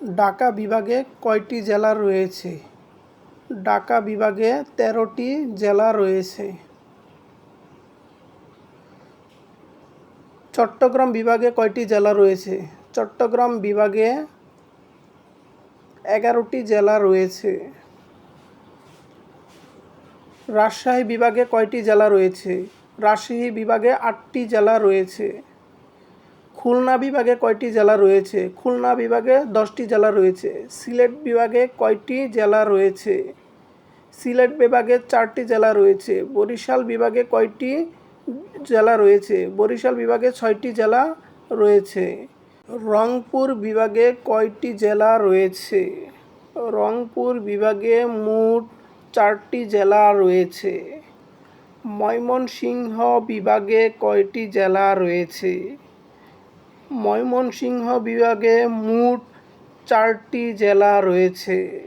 ঢাকা বিভাগে কয়টি জেলা রয়েছে? ঢাকা বিভাগে তেরোটি জেলা রয়েছে। চট্টগ্রাম বিভাগে কয়টি জেলা রয়েছে? চট্টগ্রাম বিভাগে এগারোটি জেলা রয়েছে। রাজশাহী বিভাগে কয়টি জেলা রয়েছে? রাজশাহী বিভাগে আটটি জেলা রয়েছে। খুলনা বিভাগে কয়টি জেলা রয়েছে? খুলনা বিভাগে দশটি জেলা রয়েছে। সিলেট বিভাগে কয়টি জেলা রয়েছে? সিলেট বিভাগে চারটি জেলা রয়েছে। বরিশাল বিভাগে কয়টি জেলা রয়েছে? বরিশাল বিভাগে ছয়টি জেলা রয়েছে। রংপুর বিভাগে কয়টি জেলা রয়েছে? রংপুর বিভাগে মোট চারটি জেলা রয়েছে। ময়মনসিংহ বিভাগে কয়টি জেলা রয়েছে? ময়মনসিংহ বিভাগে মোট চারটি জেলা রয়েছে।